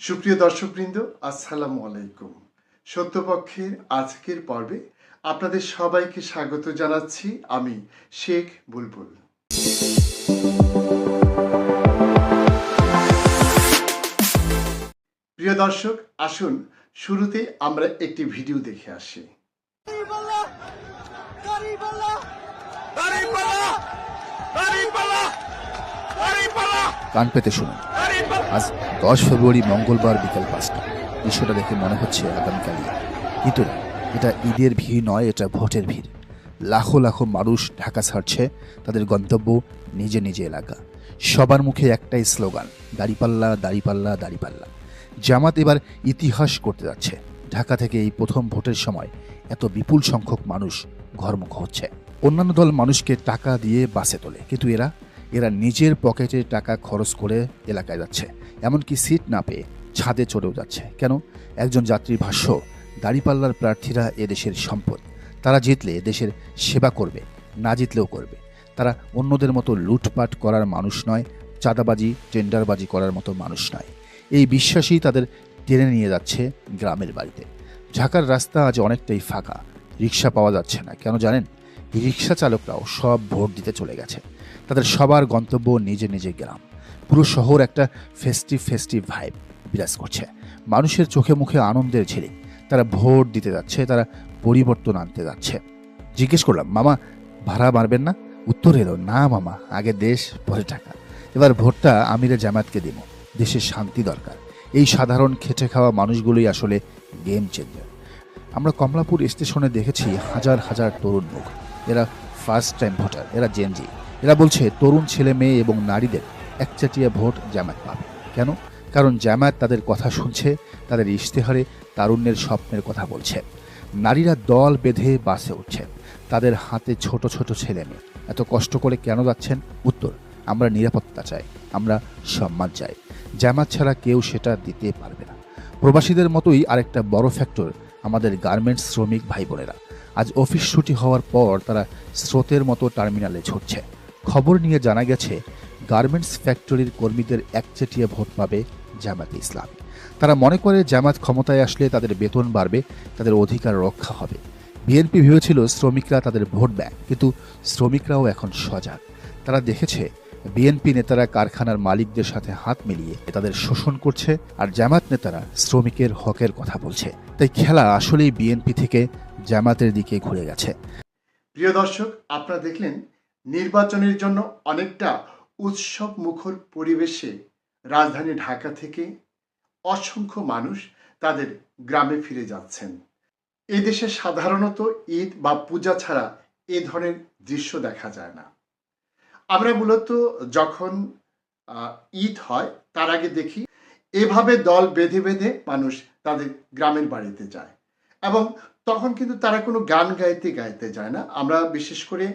সুপ্রিয় দর্শকবৃন্দ আসসালামু আলাইকুম। সত্যপক্ষের আজকের পর্বে আপনাদের সবাইকে স্বাগত জানাচ্ছি আমি শেখ বুলবুল। প্রিয় দর্শক আসুন শুরুতে আমরা একটি ভিডিও দেখে আসি। কান পেতে শুনুন। আজ দশ ফেব্রুয়ারি, মঙ্গলবার বিকেল পাঁচটা। দৃশ্যটা দেখে মনে হচ্ছে আগামীকাল কিন্তু এটা ঈদের ভিড় নয়, এটা ভোটের ভিড়। লাখো লাখো মানুষ ঢাকা ছাড়ছে, তাদের গন্তব্য নিজে নিজে এলাকা। সবার মুখে একটাই স্লোগান, দাড়িপাল্লা দাড়িপাল্লা দাড়িপাল্লা। জামাত এবার ইতিহাস করতে যাচ্ছে। ঢাকা থেকে এই প্রথম ভোটের সময় এত বিপুল সংখ্যক মানুষ ঘরমুখ হচ্ছে। অন্যান্য দল মানুষকে টাকা দিয়ে বাসে তোলে, কিন্তু এরা এরা নিজের পকেটে টাকা খরচ করে এলাকায় যাচ্ছে। এমনকি সিট না পেয়ে ছাদে চড়েও যাচ্ছে। কেন? একজন যাত্রীর ভাষ্য, দাড়িপাল্লার প্রার্থীরা এদেশের সম্পদ। তারা জিতলে দেশের সেবা করবে, না জিতলেও করবে। তারা অন্যদের মতো লুটপাট করার মানুষ নয়, চাঁদাবাজি, টেন্ডারবাজি করার মতো মানুষ নয়। এই বিশ্বাসই তাদের টেনে নিয়ে যাচ্ছে গ্রামের বাড়িতে। ঢাকার রাস্তা আজ অনেকটাই ফাঁকা, রিক্সা পাওয়া যাচ্ছে না। কেন জানেন? রিক্সা চালকরাও সব ভোট দিতে চলে গেছে। তাদের সবার গন্তব্য নিজে নিজে গ্রাম। পুরো শহর একটা ফেস্টিভ ফেস্টিভ ভাইব বিরাজ করছে। মানুষের চোখে মুখে আনন্দের ঝিলিক তারা ভোট দিতে যাচ্ছে, তারা পরিবর্তন আনতে যাচ্ছে। জিজ্ঞেস করলাম, মামা, ভাড়া মারবেন না? উত্তর এলো, না মামা, আগে দেশ, পরে টাকা। এবার ভোটটা আমিরে জামাতকে দেব। দেশের শান্তি দরকার। এই সাধারণ খেটে খাওয়া মানুষগুলোই আসলে গেম চেঞ্জার আমরা কমলাপুর স্টেশনে দেখেছি হাজার হাজার তরুণ মুখ। এরা ফার্স্ট টাইম ভোটার এরা জেনজি এরা বলছে, তরুণ ছেলে মেয়ে এবং নারীদের একচাটিয়া ভোট জামাত পাবে। কেন? কারণ জামাত তাদের কথা শুনছে, তাদের ইশতেহারে তারুণ্যের স্বপ্নের কথা বলছে। নারীরা দল বেঁধে বাসে উঠছেন তাদের হাতে ছোট ছোট ছেলে মেয়ে। এত কষ্ট করে কেন যাচ্ছেন? উত্তর, আমরা নিরাপত্তা চাই, আমরা সম্মান চাই। জামাত ছাড়া কেউ সেটা দিতে পারবে না। প্রবাসীদের মতোই আরেকটা বড় ফ্যাক্টর আমাদের গার্মেন্টস শ্রমিক ভাই বোনেরা আজ অফিস ছুটি হওয়ার পর তারা স্রোতের মতো টার্মিনালে ছুটছে। খবর নিয়ে জানা গেছে গার্মেন্টস ফ্যাক্টরির কর্মীদের একচেটিয়া ভোট পাবে জামাত ইসলাম। তারা মনে করে জামাত ক্ষমতায় আসলে তাদের বেতন বাড়বে, তাদের অধিকার রক্ষা হবে। বিএনপি ভেবেছিল শ্রমিকরা তাদের ভোট ব্যাংক, কিন্তু শ্রমিকরাও এখন সজাগ। তারা দেখেছে বিএনপি নেতারা কারখানার মালিকদের সাথে হাত মিলিয়ে তাদের শোষণ করছে আর জামাত নেতারা শ্রমিকের হকের কথা বলছে। তাই খেলা আসলেই বিএনপি থেকে জামাতের দিকে ঘুরে গেছে। প্রিয় দর্শক, আপনারা দেখলেন নির্বাচনের জন্য অনেকটা উৎসব মুখর পরিবেশে রাজধানী ঢাকা থেকে অসংখ্য মানুষ তাদের গ্রামে ফিরে যাচ্ছেন। এদেশে সাধারণত ঈদ বা পূজা ছাড়া এ ধরনের দৃশ্য দেখা যায় না। আমরা মূলত যখন ঈদ হয়, তার আগে দেখি এভাবে দল বেঁধে বেঁধে মানুষ তাদের গ্রামের বাড়িতে যায় এবং তখন কিন্তু তারা কোনো গান গাইতে গাইতে যায় না। আমরা বিশেষ করে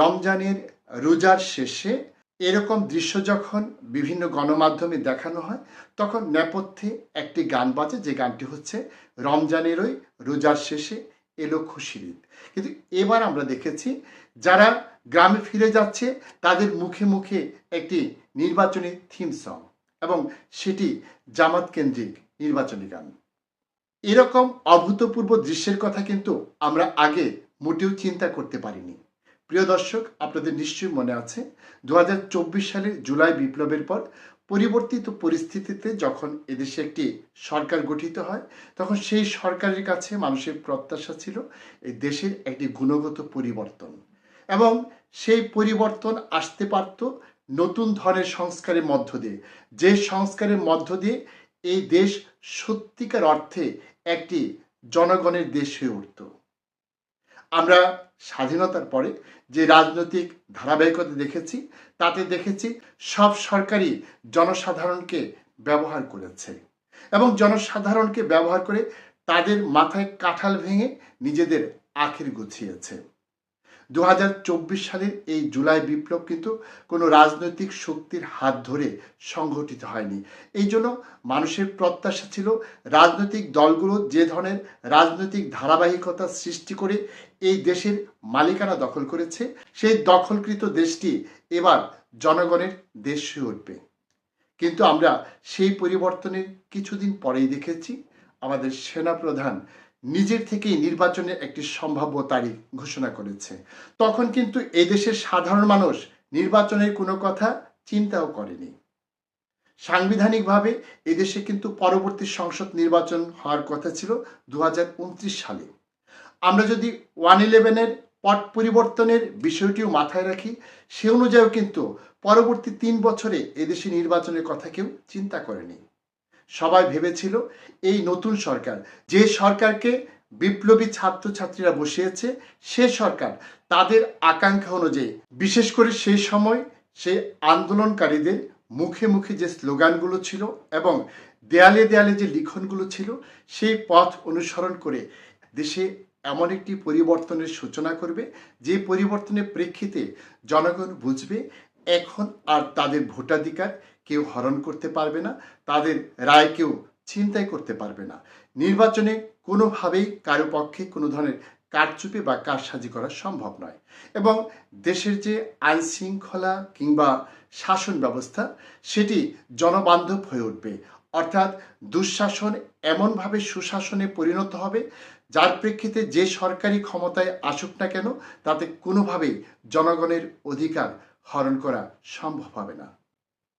রমজানের রোজার শেষে এরকম দৃশ্য যখন বিভিন্ন গণমাধ্যমে দেখানো হয়, তখন নেপথ্যে একটি গান বাজে, যে গানটি হচ্ছে রমজানেরই রোজার শেষে এলো খুশির ঈদ। কিন্তু এবার আমরা দেখেছি, যারা গ্রামে ফিরে যাচ্ছে, তাদের মুখে মুখে একটি নির্বাচনী থিম সং এবং সেটি জামাত কেন্দ্রিক নির্বাচনী গান। এরকম অভূতপূর্ব দৃশ্যের কথা কিন্তু আমরা আগে মোটেও চিন্তা করতে পারিনি। প্রিয় দর্শক, আপনাদের নিশ্চয়ই মনে আছে দু সালের জুলাই বিপ্লবের পর পরিবর্তিত পরিস্থিতিতে যখন এদেশে একটি সরকার গঠিত হয়, তখন সেই সরকারের কাছে মানুষের প্রত্যাশা ছিল এই দেশের একটি গুণগত পরিবর্তন। এবং সেই পরিবর্তন আসতে পারত নতুন ধরনের সংস্কারের মধ্য দিয়ে। যে সংস্কারের মধ্য দিয়ে এই দেশ সত্যিকার অর্থে একটি জনগণের দেশ হয়ে উঠত। আমরা স্বাধীনতার পরে যে রাজনৈতিক ধারাবাহিকতা দেখেছি, তাতে দেখেছি সব সরকারই জনসাধারণকে ব্যবহার করেছে এবং জনসাধারণকে ব্যবহার করে তাদের মাথায় কাঁঠাল ভেঙে নিজেদের আখের গুছিয়েছে। দু হাজার চব্বিশ সালের এই জুলাই বিপ্লব কিন্তু কোনো রাজনৈতিক শক্তির হাত ধরে সংঘটিত হয়নি। এই জন্য মানুষের প্রত্যাশা ছিল রাজনৈতিক দলগুলো যে ধরনের রাজনৈতিক ধারাবাহিকতা সৃষ্টি করে এই দেশের মালিকানা দখল করেছে, সেই দখলকৃত দেশটি এবার জনগণের দেশ হয়ে উঠবে। কিন্তু আমরা সেই পরিবর্তনের কিছুদিন পরেই দেখেছি, আমাদের সেনাপ্রধান নিজের থেকেই নির্বাচনের একটি সম্ভাব্য তারিখ ঘোষণা করেছে। তখন কিন্তু এদেশের সাধারণ মানুষ নির্বাচনের কোনো কথা চিন্তাও করেনি। সাংবিধানিকভাবে এদেশে কিন্তু পরবর্তী সংসদ নির্বাচন হওয়ার কথা ছিল দু হাজার উনত্রিশ সালে। আমরা যদি ওয়ান ইলেভেনের পট পরিবর্তনের বিষয়টিও মাথায় রাখি, সে অনুযায়ীও কিন্তু পরবর্তী তিন বছরে এদেশে নির্বাচনের কথা কেউ চিন্তা করেনি। সবাই ভেবেছিল এই নতুন সরকার, যে সরকারকে বিপ্লবী ছাত্রছাত্রীরা বসিয়েছে, সে সরকার তাদের আকাঙ্ক্ষা অনুযায়ী, বিশেষ করে সেই সময় সেই আন্দোলনকারীদের মুখে মুখে যে স্লোগানগুলো ছিল এবং দেয়ালে দেয়ালে যে লিখনগুলো ছিল, সেই পথ অনুসরণ করে দেশে এমন একটি পরিবর্তনের সূচনা করবে, যে পরিবর্তনের প্রেক্ষিতে জনগণ বুঝবে এখন আর তাদের ভোটাধিকার কেউ হরণ করতে পারবে না, তাদের রায় কেউ চিন্তাই করতে পারবে না। নির্বাচনে কোনোভাবেই কারও পক্ষে কোনো ধরনের কারচুপি বা কারসাজি করা সম্ভব নয় এবং দেশের যে আইন শৃঙ্খলা কিংবা শাসন ব্যবস্থা, সেটি জনবান্ধব হয়ে উঠবে। অর্থাৎ দুঃশাসন এমনভাবে সুশাসনে পরিণত হবে, যার প্রেক্ষিতে যে সরকারি ক্ষমতায় আসুক না কেন, তাতে কোনোভাবেই জনগণের অধিকার হরণ করা সম্ভব হবে না।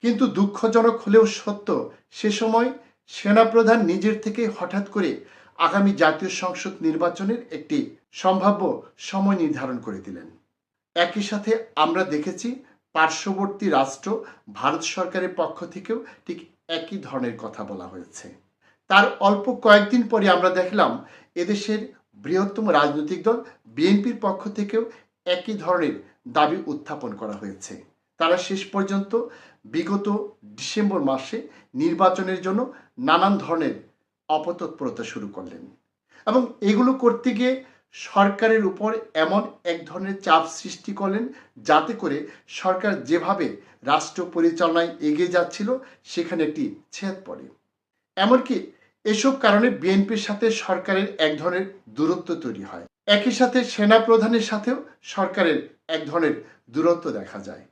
কিন্তু দুঃখজনক হলেও সত্য, সে সময় সেনাপ্রধান নিজের থেকে হঠাৎ করে আগামী জাতীয় সংসদ নির্বাচনের একটি সম্ভাব্য সময় নির্ধারণ করে দিলেন। একই সাথে আমরা দেখেছি পার্শ্ববর্তী রাষ্ট্র ভারত সরকারের পক্ষ থেকেও ঠিক একই ধরনের কথা বলা হয়েছে। তার অল্প কয়েকদিন পরে আমরা দেখলাম এদেশের বৃহত্তম রাজনৈতিক দল বিএনপির পক্ষ থেকেও একই ধরনের দাবি উত্থাপন করা হয়েছে। তারা শেষ পর্যন্ত বিগত ডিসেম্বর মাসে নির্বাচনের জন্য নানান ধরনের অপতৎপরতা শুরু করলেন এবং এগুলো করতে গিয়ে সরকারের উপর এমন এক ধরনের চাপ সৃষ্টি করলেন যাতে করে সরকার যেভাবে রাষ্ট্র পরিচালনায় এগিয়ে যাচ্ছিল, সেখানে একটি ছেদ পড়ে। এমনকি এসব কারণে বিএনপির সাথে সরকারের এক ধরনের দূরত্ব তৈরি হয়। একই সাথে সেনা প্রধানের সাথেও সরকারের এক ধরনের দূরত্ব দেখা যায়।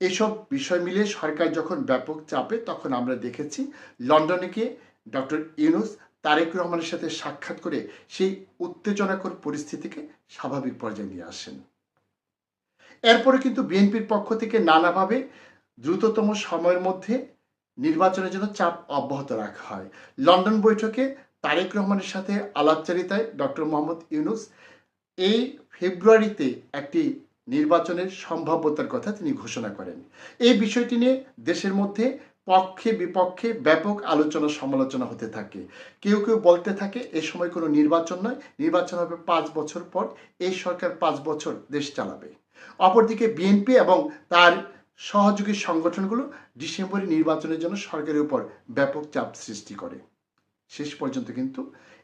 এসব বিষয় মিলিয়ে সরকার যখন ব্যাপক চাপে, তখন আমরা দেখেছি লন্ডনে গিয়ে ডক্টর ইউনুস তারেক রহমানের সাথে সাক্ষাৎ করে সেই উত্তেজনাকর পরিস্থিতিকে স্বাভাবিক পর্যায়ে নিয়ে আসেন। এরপরে কিন্তু বিএনপির পক্ষ থেকে নানাভাবে দ্রুততম সময়ের মধ্যে নির্বাচনের জন্য চাপ অব্যাহত রাখা হয়। লন্ডন বৈঠকে তারেক রহমানের সাথে আলাপচারিতায় ডক্টর মোহাম্মদ ইউনুস এই ফেব্রুয়ারিতে একটি নির্বাচনের সম্ভাব্যতার কথা তিনি ঘোষণা করেন। এই বিষয়টি নিয়ে দেশের মধ্যে পক্ষে বিপক্ষে ব্যাপক আলোচনা সমালোচনা হতে থাকে। কেউ কেউ বলতে থাকে, এ সময় কোনো নির্বাচন নয়, নির্বাচন হবে পাঁচ বছর পর, এই সরকার পাঁচ বছর দেশ চালাবে। অপরদিকে বিএনপি এবং তার সহযোগী সংগঠনগুলো ডিসেম্বরে নির্বাচনের জন্য সরকারের উপর ব্যাপক চাপ সৃষ্টি করে। শেষ পর্যন্ত কিন্তু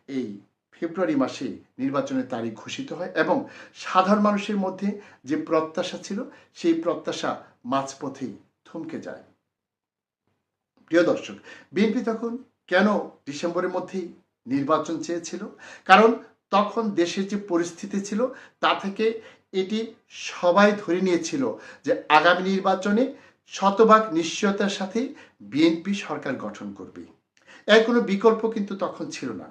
এই ফেব্রুয়ারি মাসে নির্বাচনের তারিখ ঘোষিত হয় এবং সাধারণ মানুষের মধ্যে যে প্রত্যাশা ছিল, সেই প্রত্যাশা মাঝপথেই থমকে যায়। প্রিয় দর্শক, বিএনপি তখন কেন ডিসেম্বরের মধ্যেই নির্বাচন চেয়েছিল? কারণ তখন দেশের যে পরিস্থিতি ছিল, তা থেকে এটি সবাই ধরে নিয়েছিল যে আগামী নির্বাচনে শতভাগ নিশ্চয়তার সাথে বিএনপি সরকার গঠন করবে। এর কোনো বিকল্প কিন্তু তখন ছিল না।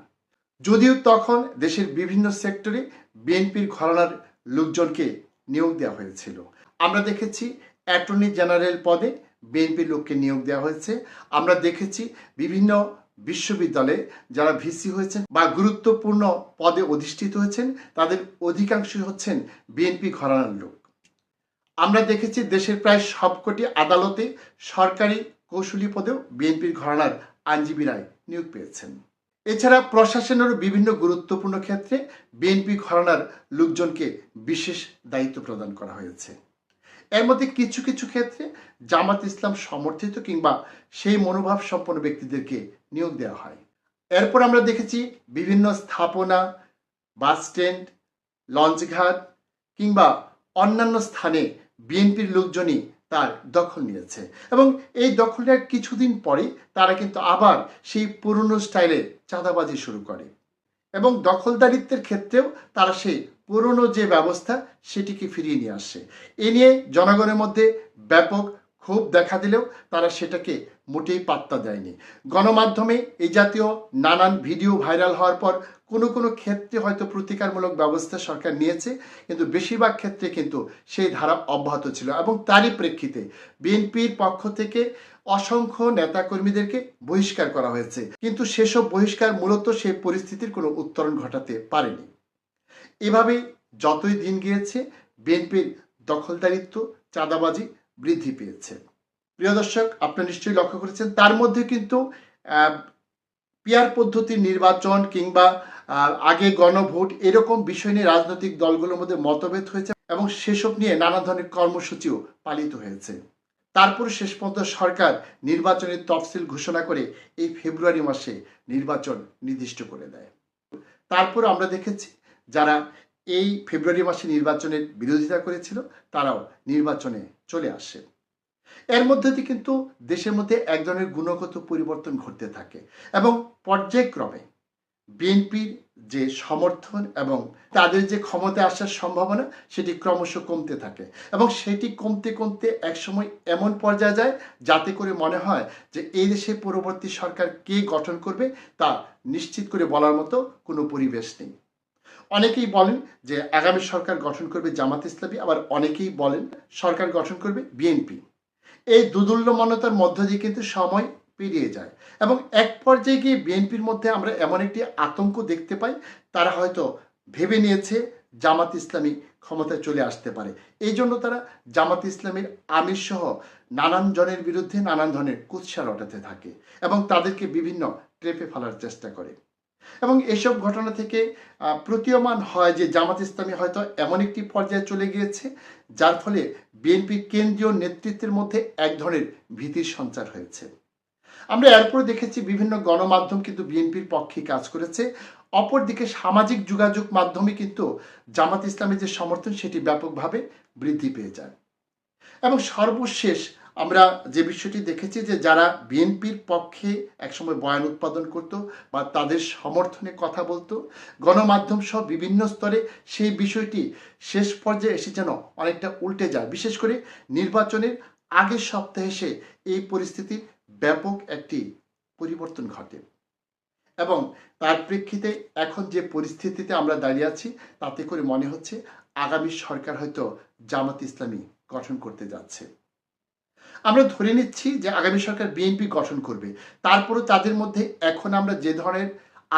যদিও তখন দেশের বিভিন্ন সেক্টরে বিএনপির ঘরানার লোকজনকে নিয়োগ দেওয়া হয়েছিল। আমরা দেখেছি অ্যাটর্নি জেনারেল পদে বিএনপির লোককে নিয়োগ দেওয়া হয়েছে। আমরা দেখেছি বিভিন্ন বিশ্ববিদ্যালয়ে যারা ভিসি হয়েছেন বা গুরুত্বপূর্ণ পদে অধিষ্ঠিত হয়েছেন, তাদের অধিকাংশই হচ্ছেন বিএনপি ঘরানার লোক। আমরা দেখেছি দেশের প্রায় সবকটি আদালতে সরকারি কৌশলী পদেও বিএনপির ঘরানার আইনজীবীরাই নিয়োগ পেয়েছেন। এছাড়া প্রশাসনের বিভিন্ন গুরুত্বপূর্ণ ক্ষেত্রে বিএনপি ঘরানার লোকজনকে বিশেষ দায়িত্ব প্রদান করা হয়েছে। এর মধ্যে কিছু কিছু ক্ষেত্রে জামাত ইসলাম সমর্থিত কিংবা সেই মনোভাব সম্পন্ন ব্যক্তিদেরকে নিয়োগ দেওয়া হয়। এরপর আমরা দেখেছি বিভিন্ন স্থাপনা, বাস স্ট্যান্ড, লঞ্চঘাট কিংবা অন্যান্য স্থানে বিএনপির লোকজনই তার দখল নিয়েছে। এবং এই দখলের কিছুদিন পরে তারা কিন্তু আবার সেই পুরনো স্টাইলে চাঁদাবাজি শুরু করে। এবং দখলদারিত্বের ক্ষেত্রেও তারা সেই পুরনো যে ব্যবস্থা, সেটিকে ফিরিয়ে নিয়ে আসে। এ নিয়ে জনগণের মধ্যে ব্যাপক ক্ষোভ দেখা দিলেও তারা সেটাকে মোটেই পাত্তা দেয়নি। গণমাধ্যমে এই জাতীয় নানান ভিডিও ভাইরাল হওয়ার পর কোনো কোনো ক্ষেত্রে হয়তো প্রতিকারমূলক ব্যবস্থা সরকার নিয়েছে, কিন্তু বেশিরভাগ ক্ষেত্রে কিন্তু সেই ধারা অব্যাহত ছিল এবং তারই প্রেক্ষিতে বিএনপির পক্ষ থেকে অসংখ্য নেতাকর্মীদেরকে বহিষ্কার করা হয়েছে। কিন্তু সেসব বহিষ্কার মূলত সেই পরিস্থিতির কোনো উত্তরণ ঘটাতে পারেনি। এভাবে যতই দিন গিয়েছে, বিএনপির দখলদারিত্ব, চাঁদাবাজি বৃদ্ধি পেয়েছে। প্রিয় দর্শক আপনারা নিশ্চয়ই লক্ষ্য করেছেন, তার মধ্যে কিন্তু পিয়ার পদ্ধতির নির্বাচন কিংবা আগে গণভোট এরকম বিষয় নিয়ে রাজনৈতিক দলগুলোর মধ্যে মতভেদ হয়েছে এবং সেসব নিয়ে নানা ধরনের কর্মসূচিও পালিত হয়েছে। তারপর শেষ পর্যন্ত সরকার নির্বাচনের তফসিল ঘোষণা করে এই ফেব্রুয়ারি মাসে নির্বাচন নির্দিষ্ট করে দেয়। তারপর আমরা দেখেছি, যারা এই ফেব্রুয়ারি মাসে নির্বাচনের বিরোধিতা করেছিল, তারাও নির্বাচনে চলে আসে। এর মধ্যে দিয়ে কিন্তু দেশের মধ্যে এক ধরনের গুণগত পরিবর্তন ঘটতে থাকে এবং পর্যায়ক্রমে বিএনপির যে সমর্থন এবং তাদের যে ক্ষমতা আসার সম্ভাবনা, সেটি ক্রমশ কমতে থাকে এবং সেটি কমতে কমতে একসময় এমন পর্যায়ে যায় যাতে করে মনে হয় যে এই দেশে পরবর্তী সরকার কে গঠন করবে তা নিশ্চিত করে বলার মতো কোনো পরিবেশ নেই। অনেকেই বলেন যে আগামী সরকার গঠন করবে জামাত ইসলামী, আবার অনেকেই বলেন সরকার গঠন করবে বিএনপি। এই দুদুল্যমানতার মধ্য দিয়ে কিন্তু সময় পেরিয়ে যায়। এবং এক পর্যায়ে গিয়ে বিএনপির মধ্যে আমরা এমন একটি আতঙ্ক দেখতে পাই, তারা হয়তো ভেবে নিয়েছে জামাত ইসলামী ক্ষমতায় চলে আসতে পারে। এই জন্য তারা জামাত ইসলামের আমির সহ নানান জনের বিরুদ্ধে নানান ধরনের কুৎসা রটাতে থাকে এবং তাদেরকে বিভিন্ন ট্রেপে ফেলার চেষ্টা করে। এবং এসব ঘটনা থেকে প্রতীয়মান হয় যে জামাত ইসলামী হয়তো এমন একটি পর্যায়ে চলে গিয়েছে, যার ফলে বিএনপির কেন্দ্রীয় নেতৃত্বের মধ্যে এক ধরনের ভীতির সঞ্চার হয়েছে। আমরা এরপর দেখেছি বিভিন্ন গণমাধ্যম কিন্তু বিএনপির পক্ষে কাজ করেছে। অপরদিকে সামাজিক যোগাযোগ মাধ্যমে কিন্তু জামাত ইসলামের যে সমর্থন, সেটি ব্যাপকভাবে বৃদ্ধি পেয়ে যায়। এবং সর্বশেষ আমরা যে বিষয়টি দেখেছি যে যারা বিএনপির পক্ষে একসময় বয়ান উৎপাদন করত বা তাদের সমর্থনে কথা বলতো, গণমাধ্যম সহ বিভিন্ন স্তরে সেই বিষয়টি শেষ পর্যায়ে এসে যেন অনেকটা উল্টে যায়। বিশেষ করে নির্বাচনের আগের সপ্তাহে এসে এই পরিস্থিতির ব্যাপক একটি পরিবর্তন ঘটে এবং তার প্রেক্ষিতে এখন যে পরিস্থিতিতে আমরা দাঁড়িয়ে আছি, তাতে করে মনে হচ্ছে আগামী সরকার হয়তো জামাত ইসলামী গঠন করতে যাচ্ছে। আমরা ধরে নিচ্ছি যে আগামী সরকার বিএনপি গঠন করবে। তারপরে তাদের মধ্যে এখন আমরা যে ধরনের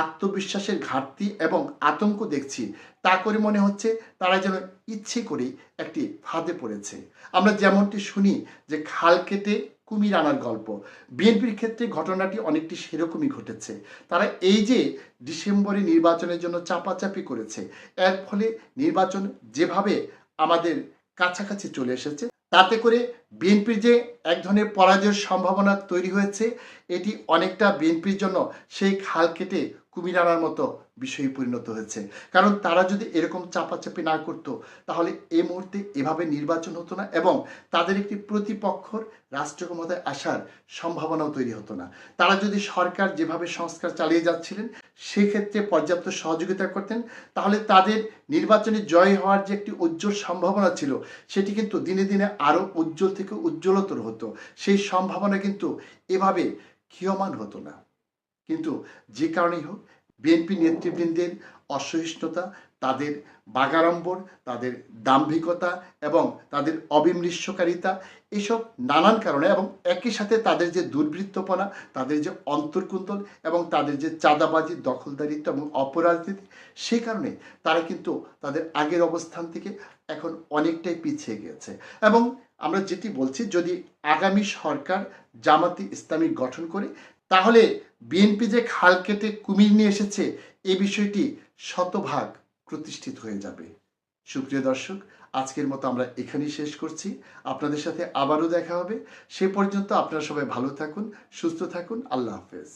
আত্মবিশ্বাসের ঘাটতি এবং আতঙ্ক দেখছি, তা করে মনে হচ্ছে তারা যেন ইচ্ছে করেই একটি ফাঁদে পড়েছে। আমরা যেমনটি শুনি যে খাল কেটে কুমির আনার গল্প, বিএনপির ক্ষেত্রে ঘটনাটি অনেকটি সেরকমই ঘটেছে। তারা এই যে ডিসেম্বরে নির্বাচনের জন্য চাপাচাপি করেছে, এর ফলে নির্বাচন যেভাবে আমাদের কাছাকাছি চলে এসেছে তাতে করে বিএনপির যে এক ধরনের পরাজয়ের সম্ভাবনা তৈরি হয়েছে, এটি অনেকটা বিএনপির জন্য সেই খাল কেটে কুমির আনার মতো বিষয়ে পরিণত হয়েছে। কারণ তারা যদি এরকম চাপাচাপি না করতো, তাহলে এই মুহূর্তে এভাবে নির্বাচন হতো না এবং তাদের একটি প্রতিপক্ষর রাষ্ট্র ক্ষমতায় আসার সম্ভাবনাও তৈরি হতো না। তারা যদি সরকার যেভাবে সংস্কার চালিয়ে যাচ্ছিলেন, সেক্ষেত্রে পর্যাপ্ত সহযোগিতা করতেন, তাহলে তাদের নির্বাচনে জয় হওয়ার যে একটি উজ্জ্বল সম্ভাবনা ছিল, সেটি কিন্তু দিনে দিনে আরও উজ্জ্বল থেকে উজ্জ্বলতর হতো। সেই সম্ভাবনা কিন্তু এভাবে ক্ষীয়মান হতো না। কিন্তু যে কারণেই হোক, বিএনপি নেতৃবৃন্দের অসহিষ্ণুতা, তাদের বাগাড়ম্বর, তাদের দাম্ভিকতা এবং তাদের অবিমৃষ্যকারিতা এসব নানান কারণে এবং একই সাথে তাদের যে দুর্বৃত্তপনা, তাদের যে অন্তর্কুন্তল এবং তাদের যে চাঁদাবাজি, দখলদারিত্ব এবং অপরাজনীতি সেই কারণে তারা কিন্তু তাদের আগের অবস্থান থেকে এখন অনেকটাই পিছিয়ে গিয়েছে। এবং আমরা যেটি বলছি, যদি আগামী সরকার জামাতি ইসলামী গঠন করে তাহলে বিএনপি যে খাল কেটে কুমির নিয়ে এসেছে, এ বিষয়টি শতভাগ প্রতিষ্ঠিত হয়ে যাবে। সুপ্রিয় দর্শক, আজকের মতো আমরা এখানেই শেষ করছি। আপনাদের সাথে আবারও দেখা হবে। সে পর্যন্ত আপনারা সবাই ভালো থাকুন, সুস্থ থাকুন। আল্লাহ হাফেজ।